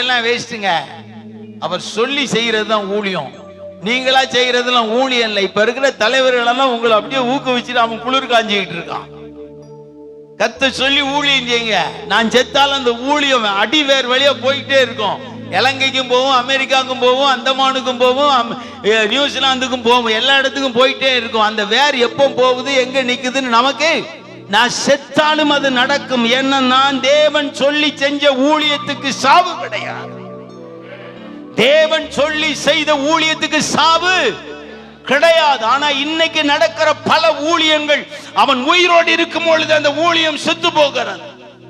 எல்லாம் வேஸ்ட்டுங்க. அவர் சொல்லி செய்கிறது தான் ஊழியம். நீங்களா செய்யறதுலாம் ஊழியம் இல்லை. இப்ப இருக்கிற தலைவர்கள் எல்லாம் உங்களை அப்படியே ஊக்குவிச்சுட்டு அவன் குளிர் காஞ்சிக்கிட்டு இருக்கான். கத்த சொல்லி ஊழியம் செய்யுங்க. நான் செத்தாலும் அந்த ஊழியம் அடி வேர் வழியா போயிட்டே இருக்கும். இலங்கைக்கும் போவோம் அமெரிக்காவுக்கும் போவோம் அந்தமானுக்கும் போவோம் நியூசிலாந்துக்கும் போவோம். எல்லா இடத்துக்கும் போயிட்டே இருக்கும். அந்த வேர் எப்போ போகுது எங்க நிக்குதுன்னு நமக்கு நான் செத்தாலும் அது நடக்கும். என்ன நான் தேவன் சொல்லி செஞ்ச ஊழியத்துக்கு சாவு கிடையாது. தேவன் சொல்லி செய்த ஊழியத்துக்கு சாவு கிடையாது. ஆனா இன்னைக்கு நடக்கிற பல ஊழியங்கள் அவன் உயிரோடு இருக்கும் பொழுது அந்த ஊழியம் செத்து போகிறது.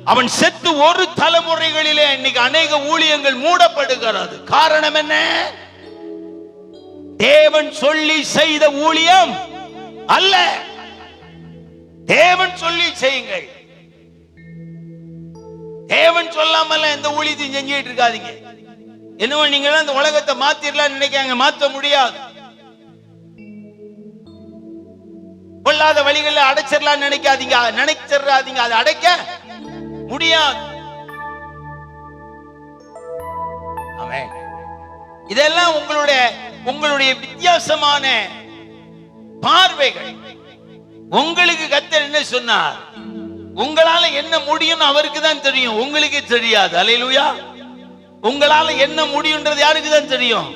அவன் செத்து ஒரு தலைமுறைகளிலே இன்னைக்கு அநேக ஊழியங்கள் மூடப்படுகிறது. காரணம் என்ன? தேவன் சொல்லி செய்த ஊழியம் அல்ல. தேவன் சொல்லி செய்யுங்கள். தேவன் சொல்லாமல எந்த ஊழியத்தையும் செஞ்சுட்டு இருக்காதீங்க. என்னவோ நீங்க அந்த உலகத்தை மாத்திரலாம் நினைக்காங்க மாத்த முடியாது. கொள்ளாத வழிகளில் அடைச்சிடலாம் நினைக்காதீங்க நினைச்சிடாதீங்க அதை அடைக்க முடியாது. இதெல்லாம் உங்களுடைய உங்களுடைய வித்தியாசமான பார்வைகள். உங்களுக்கு கத்தர் என்ன சொன்னார்? உங்களால என்ன முடியும்னு அவருக்கு தான் தெரியும். உங்களுக்கு தெரியாது. அலையிலுயா உங்களால என்ன முடியும்ன்றது யாருக்கு தான் தெரியும்?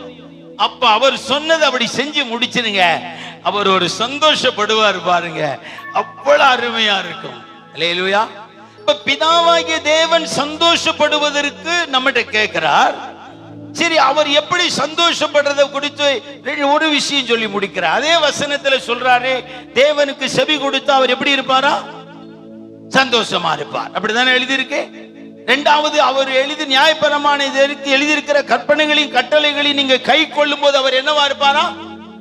அப்ப அவர் சொன்னது அப்படி செஞ்சு முடிச்சிருங்க. அவர் ஒரு சந்தோஷப்படுவார் பாருங்க. அவ்வளவு அருமையா இருக்கும். அலையிலுயா இப்ப பிதாவாகிய தேவன் சந்தோஷப்படுவதற்கு நம்மகிட்ட கேட்கிறார். சரி அவர் எப்படி சந்தோஷப்படுறத குறித்து ஒரு விஷயம் சொல்லி முடிக்கிறார் அதே வசனத்துல சொல்றாரு தேவனுக்கு செவி கொடுத்து அவர் எப்படி இருப்பாரா? சந்தோஷமா இருப்பார். அப்படிதானே எழுதியிருக்கு? ரெண்டாவது அவர் எழுதி நியாயபரமான இதற்கு எழுதியிருக்கிற கற்பனைகளின் கட்டளைகளையும் நீங்க கை கொள்ளும் போது அவர் என்னவா இருப்பாரா?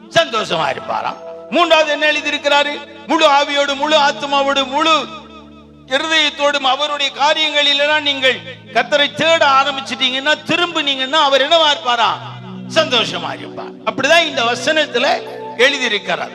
சந்தோஷமா இருப்பாரா? மூன்றாவது என்ன எழுதியிருக்கிறாரு? முழு ஆவியோடு முழு ஆத்மாவோடு முழு இருதயத்தோடும் அவருடைய காரியங்களிலெல்லாம் நீங்கள் கத்தரை தேட ஆரம்பிச்சிட்டீங்கன்னா திரும்பினீங்கன்னா அவர் என்னவா இருப்பாரா சந்தோஷமா இருப்பார். அப்படிதான் இந்த வசனத்துல எழுதியிருக்கிறார்.